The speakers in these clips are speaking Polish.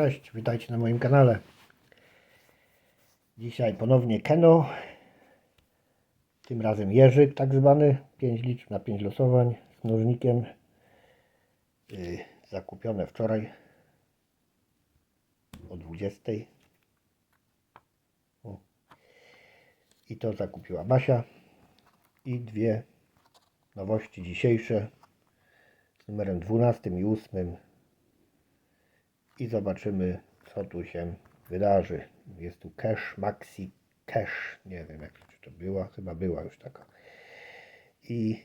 Cześć, witajcie na moim kanale. Dzisiaj ponownie Keno. Tym razem jeżyk tak zwany. 5 liczb na 5 losowań z mnożnikiem. Yy, zakupione wczoraj o 20. O. I to zakupiła Basia. I dwie nowości dzisiejsze z numerem 12 i 8 i zobaczymy co tu się wydarzy. Jest tu cache, maxi cache, nie wiem jak czy to była, chyba była już taka. I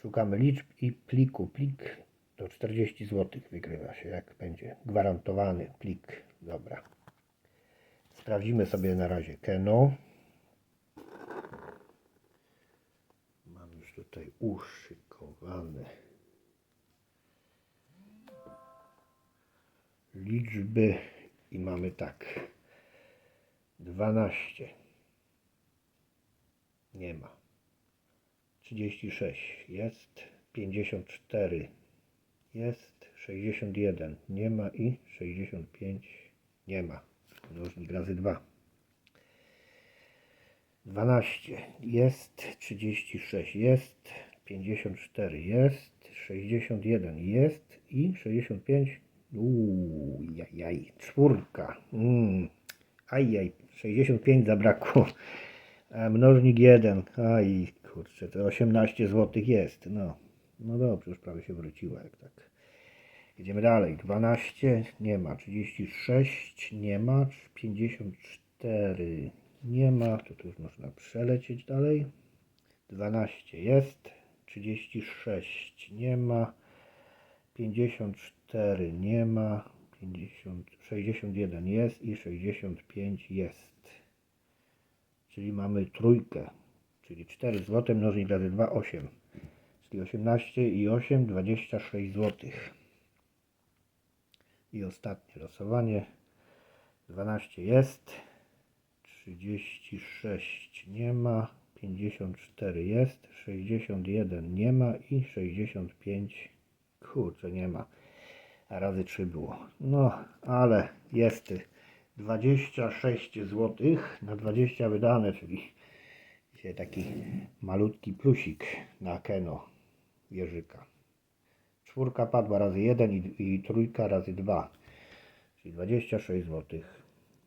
szukamy liczb i pliku. Plik do 40 zł wygrywa się, jak będzie gwarantowany plik. Dobra. Sprawdzimy sobie na razie Keno. Mam już tutaj uszykowane. Liczby i mamy tak. 12 nie ma. 36 jest. 54 jest. 61 nie ma i 65 nie ma. Mnożnik razy 2 12 jest. 36 jest. 54 jest. 61 jest. I 65 Uuu, jaj, czwórka. Mm. Ajaj, 65 zabrakło. A mnożnik 1. Aj, kurczę, to 18 zł jest. No, no dobrze, już prawie się wróciło, jak tak. Idziemy dalej. 12 nie ma, 36 nie ma, 54 nie ma. To tu już można przelecieć dalej. 12 jest, 36 nie ma, 54 nie ma, 50, 61 jest i 65 jest. Czyli mamy trójkę, czyli 4 zł mnożnik razy 2, 8. Czyli 18 i 8, 26 zł. I ostatnie losowanie. 12 jest, 36 nie ma, 54 jest, 61 nie ma i 65 kurczę nie ma. Razy 3 było. No, ale jest 26 zł na 20 wydane, czyli taki malutki plusik na Keno Jerzyka. Czwórka padła razy 1 i, i trójka razy 2, czyli 26 zł.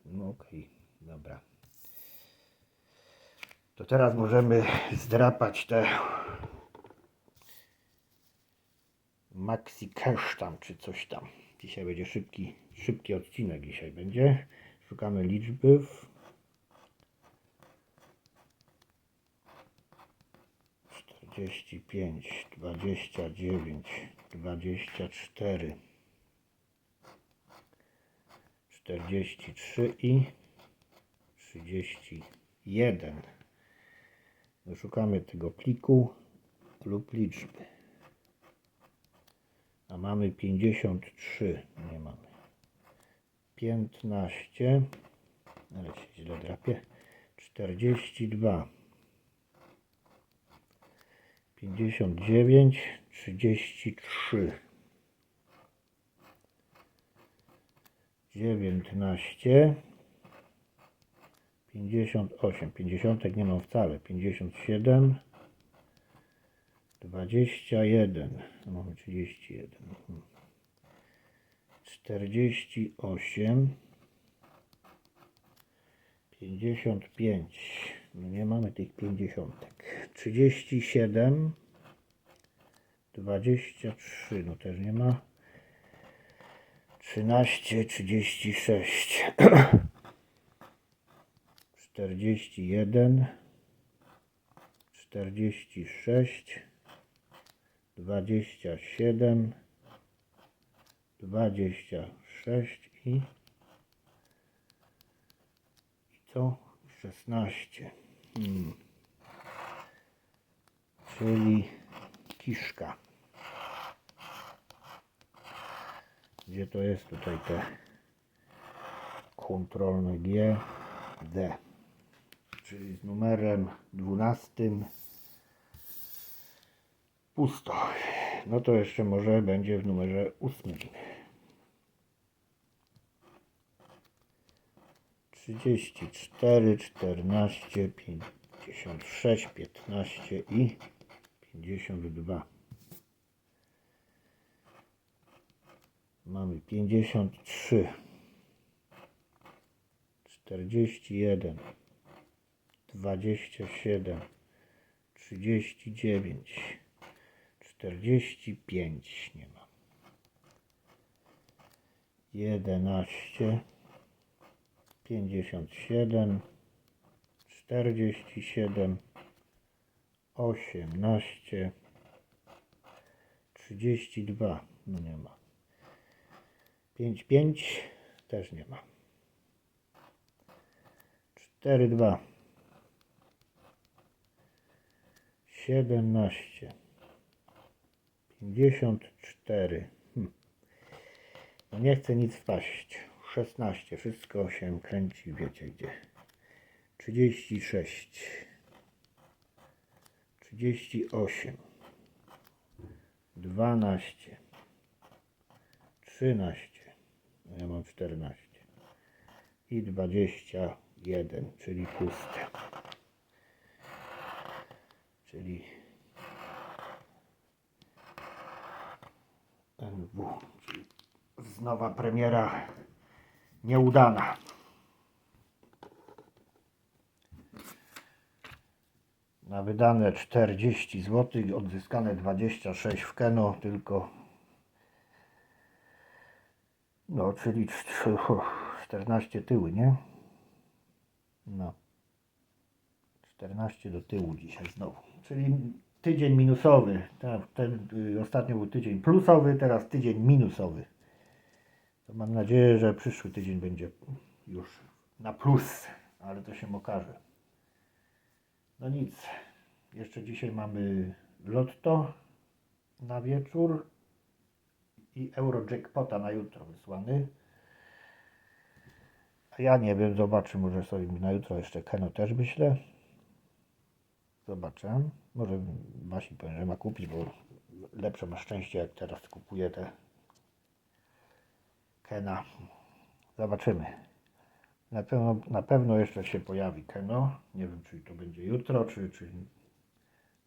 No okej, dobra. To teraz możemy zdrapać te Maxi Cash tam, czy coś tam. Dzisiaj będzie szybki, szybki odcinek dzisiaj będzie. Szukamy liczby. Dziewięć, dwadzieścia cztery, czterdzieści trzy i trzydzieści jeden. Szukamy tego pliku lub liczby. A mamy 53. Nie mamy. 15. Ale się źle drapie. 42. 59. 33. 19. 58. 50 nie mam wcale. 57. 21, no mamy 31, 48, 55, no nie mamy tych 50, 37, 23, no też nie ma, 13, 36, 41, 46, dwadzieścia siedem, dwadzieścia sześć i, i co? szesnaście. Hmm. Czyli kiszka. Gdzie to jest tutaj te kontrolne G, D. Czyli z numerem dwunastym pusto. No to jeszcze może będzie w numerze ósmym. 34, 14, 56, 15 i 52. Mamy 53, 41, 27, 39, 45 nie ma. 11, 57, 47, 18, 32, no nie ma. 5, 5 też nie ma. 4, 2, 17, 54, hm. No nie chcę nic wpaść. 16. Wszystko się kręci, wiecie gdzie. 36. 38. 12. 13. No Ja mam 14. I 21, czyli puste. Czyli czyli znowa premiera nieudana. Na wydane 40 zł, odzyskane 26 w Keno, tylko no, czyli cz- 14 tyły, nie? No. 14 do tyłu dzisiaj znowu. Czyli tydzień minusowy. Tak, ten y, ostatnio był tydzień plusowy, teraz tydzień minusowy. To mam nadzieję, że przyszły tydzień będzie już na plus, ale to się okaże. No nic. Jeszcze dzisiaj mamy lotto na wieczór i Eurojackpota na jutro wysłany. A ja nie wiem, zobaczę, może sobie na jutro jeszcze Keno też myślę. Zobaczę. Może Basi powiem, że ma kupić, bo lepsze ma szczęście, jak teraz kupuje te Kena. Zobaczymy. Na pewno, na pewno jeszcze się pojawi Keno. Nie wiem, czy to będzie jutro, czy, czy,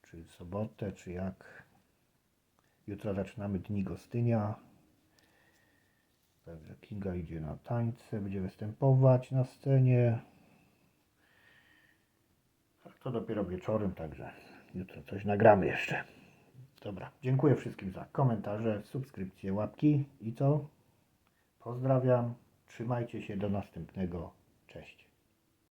czy sobotę, czy jak. Jutro zaczynamy Dni Gostynia. Także Kinga idzie na tańce, będzie występować na scenie. To dopiero wieczorem, także jutro coś nagramy jeszcze. Dobra, dziękuję wszystkim za komentarze, subskrypcje, łapki i co? Pozdrawiam, trzymajcie się, do następnego. Cześć.